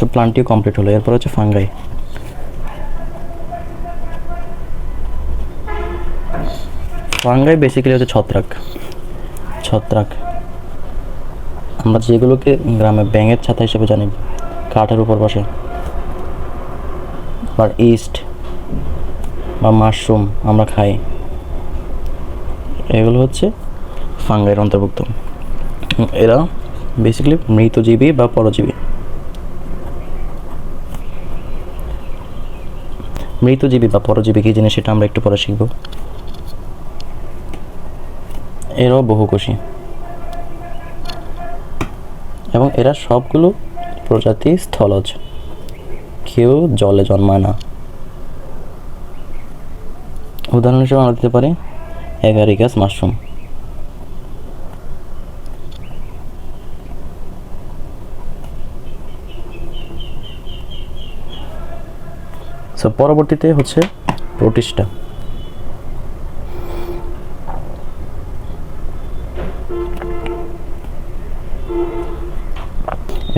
So প্লান্টটিও complete হলো। এরপর হচ্ছে ফাঙ্গাই ফাঙ্গাই বেসিক্যালি হচ্ছে ছত্রাক। ছত্রাক। আমরা যেগুলোকে গ্রামে ব্যাঙের ছাতা হিসেবে জানি, কাঠের উপর বসে। বা ইস্ট বা মাশরুম আমরা খাই। এগুলো হচ্ছে ফাঙ্গাইয়ের অন্তর্ভুক্ত। এরা বেসিক্যালি মৃতজীবী বা পরজীবী। মৃতজীবী বা পরজীবী কী জিনিস, সেটা আমরা একটু পরে শিখব। এরাও বহুকোষী এবং এরা সবগুলো প্রজাতি স্থলজ। কেউ জলে জন্মায় না। উদাহরণ হিসেবে আমরা দিতে পারি অ্যাগারিকাস মাশরুম। সো পরবর্তীতে হচ্ছে প্রোটিস্টা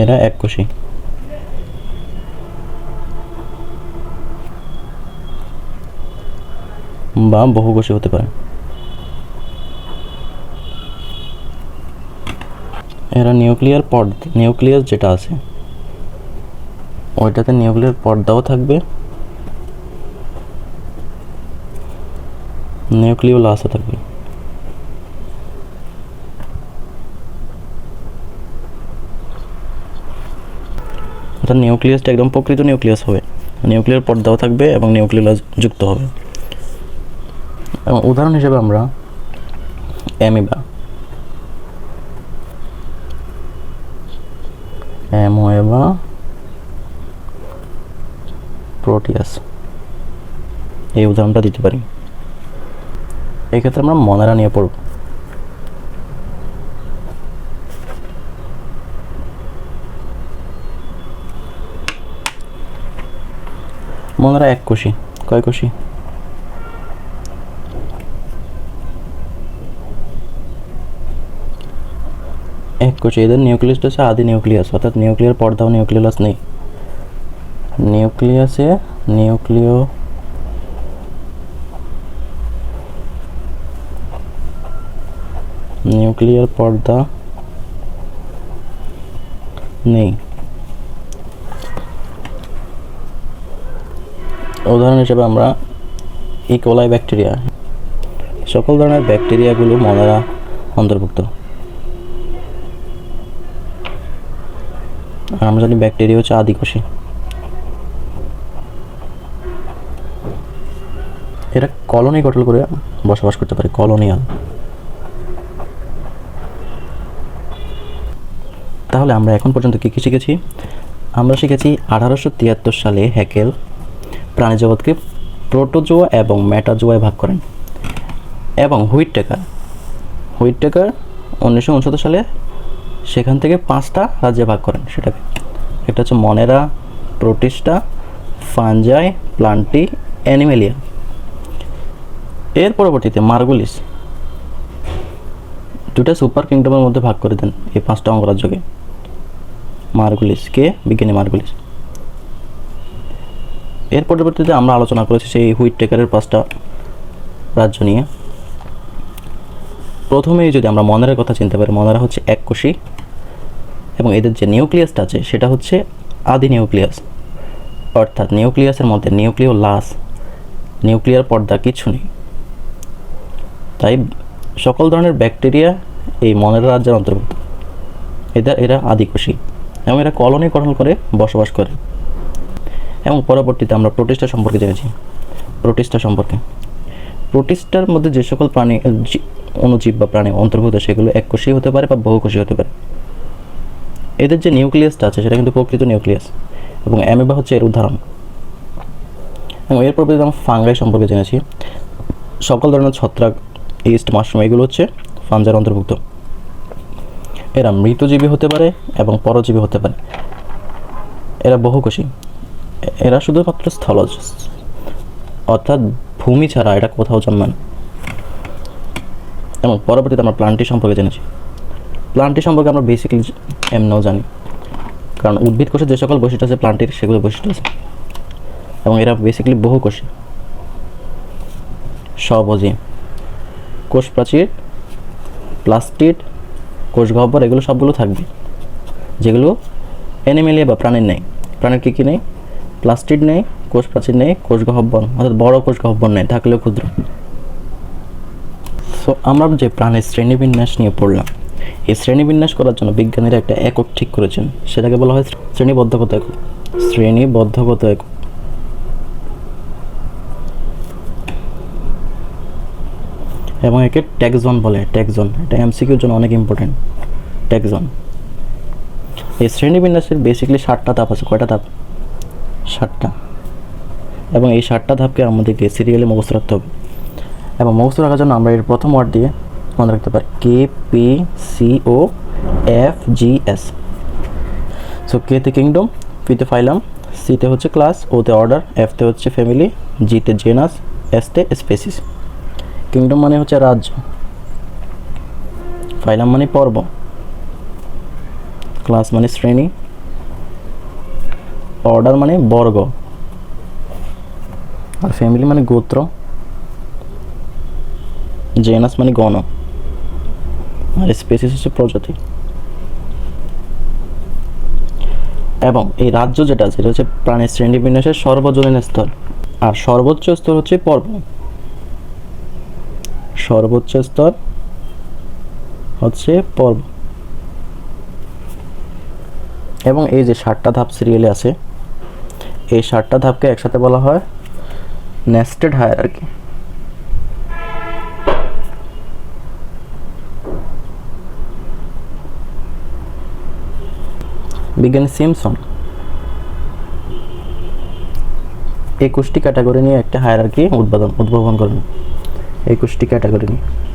এরা এক এককোষী বা বহুকোষী হতে পারে। এরা নিউক্লিয়ার পর্দ, নিউক্লিয়াস যেটা আছে, ওইটাতে নিউক্লিয়ার পর্দাও থাকবে। নিউক্লিওলাসও থাকবে। অর্থাৎ নিউক্লিয়াসটা একদম প্রকৃত নিউক্লিয়াস হবে। নিউক্লিয়ার পর্দাও থাকবে এবং নিউক্লিয়াস যুক্ত হবে। এবং উদাহরণ হিসেবে আমরা অ্যামিবা। অ্যামোয়েবা প্রোটিয়াস। এই উদাহরণটা দিতে পারি। এই ক্ষেত্রে আমরা মনেরা নিয়ে পড়ব। মনেরা এক কোষী, কয় কোষী? এক কোষী, এদের নিউক্লিয়াসটা হচ্ছে আদি নিউক্লিয়াস, অর্থাৎ নিউক্লিয়ার পর্দাও নিউক্লিয়াস নেই। নিউক্লিয়াসে নিউক্লিয় নিউক্লিয়ার পর্দা নেই। উদাহরণ হিসেবে আমরা ইকোলাই ব্যাকটেরিয়া সকল ধরনের ব্যাকটেরিয়াগুলো মনেরা অন্তর্ভুক্ত। আর আমরা জানি ব্যাকটেরিয়া হচ্ছে আদিকোষী। এরা কলোনি গঠন করে বসবাস করতে পারে, কলোনিয়াল। তাহলে আমরা এখন পর্যন্ত কী কী শিখেছি? আমরা শিখেছি আঠারোশো তিয়াত্তর সালে হ্যাকেল প্রাণীজগৎকে প্রোটোজোয়া এবং ম্যাটাজোয়ায় ভাগ করেন। এবং হুইট টেকার হুইট টেকার উনিশশো উনসত্তর সালে সেখান থেকে পাঁচটা রাজ্যে ভাগ করেন সেটাকে। একটা হচ্ছে Monera, Protista Fungi Plantae, Animalia. এর পরবর্তীতে মার্গুলিস। দুটা সুপার কিংডমের মধ্যে ভাগ করে দেন এই পাঁচটা অঙ্গরাজ্যকে। মার্গুলিস কে বিজ্ঞানী মার্গুলিস। এর পরবর্তীতে আমরা আলোচনা করেছি সেই হুইট টেকারের পাঁচটা রাজ্য নিয়ে। প্রথমেই যদি আমরা মনেরের কথা চিনতে পারি, মনেরা হচ্ছে এক কোষী এবং এদের যে নিউক্লিয়াসটা আছে, সেটা হচ্ছে আদি নিউক্লিয়াস। অর্থাৎ নিউক্লিয়াসের মধ্যে নিউক্লিয় লাস, নিউক্লিয়ার পর্দা কিছু নেই। তাই সকল ধরনের ব্যাকটেরিয়া এই মনের রাজ্যের অন্তর্ভুক্ত। এদের, এরা আদিকোষী এবং এরা কলোনি গঠন করে বসবাস করে। এবং পরবর্তীতে আমরা প্রোটিস্টা সম্পর্কে জেনেছি। প্রোটিস্টা সম্পর্কে। প্রোটিস্টার মধ্যে যে সকল প্রাণী অণুজীব বা প্রাণী অন্তর্ভুক্ত, সেগুলো এককোষী হতে পারে বা বহুকোষী হতে পারে। এদের যে নিউক্লিয়াসটা আছে, সেটা কিন্তু প্রকৃত নিউক্লিয়াস। এবং অ্যামিবা হচ্ছে এর উদাহরণ। এবং এর পরবর্তীতে আমরা ফাঙ্গাই সম্পর্কে জেনেছি। সকল ধরনের ছত্রাক, ইস্ট, মাশরুম, এগুলো হচ্ছে ফাঞ্জার অন্তর্ভুক্ত। এরা মৃতজীবী হতে পারে এবং পরজীবী হতে পারে। এরা বহুকোষী এরা শুধুমাত্র স্থলজ অর্থাৎ ভূমি ছাড়া এটা কোথাও জন্মায় এবং পরবর্তীতে আমরা প্লান্টি সম্পর্কে জেনেছি। প্লান্টি সম্পর্কে আমরা বেসিক্যালি এমনও জানি। কারণ উদ্ভিদ কোষে যে সকল বৈশিষ্ট্য আছে, প্লান্টের সেগুলো বৈশিষ্ট্য আছে। এবং এরা বেসিক্যালি বহু কোষী স্বভোজী কোষ প্রাচীর প্লাস্টিড কোষ গহ্বর, এগুলো সবগুলো থাকবে। যেগুলো অ্যানিমেলিয়া বা প্রাণীর নেই। প্রাণীর কী কী নেই? প্লাস্টিড নেই, কোষ প্রাচীর নেই, কোষ গহ্বর, অর্থাৎ বড় কোষ গহ্বর নেই, থাকলেও ক্ষুদ্র। সো আমরা যে প্রাণের শ্রেণীবিন্যাস নিয়ে পড়লাম, এই শ্রেণীবিন্যাস করার জন্য বিজ্ঞানীরা একটা একক ঠিক করেছেন। সেটাকে বলা হয় শ্রেণীবদ্ধগত একক। শ্রেণীবদ্ধগত একক। এবং একে ট্যাক্সন বলে ট্যাক্সন এটা এমসিকিউর জন্য অনেক ইম্পর্টেন্ট ট্যাক্সন এই শ্রেণীবিন্যাসের বেসিক্যালি ষাটটা ধাপ আছে। কয়টা ধাপ? ষাটটা এবং এই ষাটটা ধাপকে আমাদেরকে সিরিয়ালে মুখস্থ রাখতে হবে। এবং মুখস্থ রাখার জন্য আমরা এর প্রথম ওয়ার্ড দিয়ে মনে রাখতে পারি K P C O F G S so কেতে কিংডম পিতে ফাইলাম সিতে হচ্ছে ক্লাস ওতে অর্ডার এফতে হচ্ছে ফ্যামিলি জিতে জেনাস এসতে স্পেসিস কিংডম মানে হচ্ছে রাজ্য। ফাইলাম মানে পর্ব। ক্লাস মানে শ্রেণি। অর্ডার মানে বর্গ। আর ফ্যামিলি মানে গোত্র। জেনাস মানে গণ। আর স্পেসিস হচ্ছে প্রজাতি। এবং এই রাজ্য যেটা আছে, এটা হচ্ছে প্রাণীর শ্রেণীবিন্যাসের সর্বজনীন স্তর আর সর্বোচ্চ স্তর হচ্ছে পর্ব। সর্বোচ্চ স্তর হচ্ছে পর্ব। এবং এই যে ষাটটা ধাপ সিরিয়ালে আছে, এই ষাটটা ধাপকে একসাথে বলা হয় নেস্টেড হায়ারার্কি বিজ্ঞানী সিমসন একুশটি ক্যাটাগরি নিয়ে একটা হায়ারার্কি উদ্বোধন উদ্ভাবন করেন। একুশটি ক্যাটাগরি নিয়ে।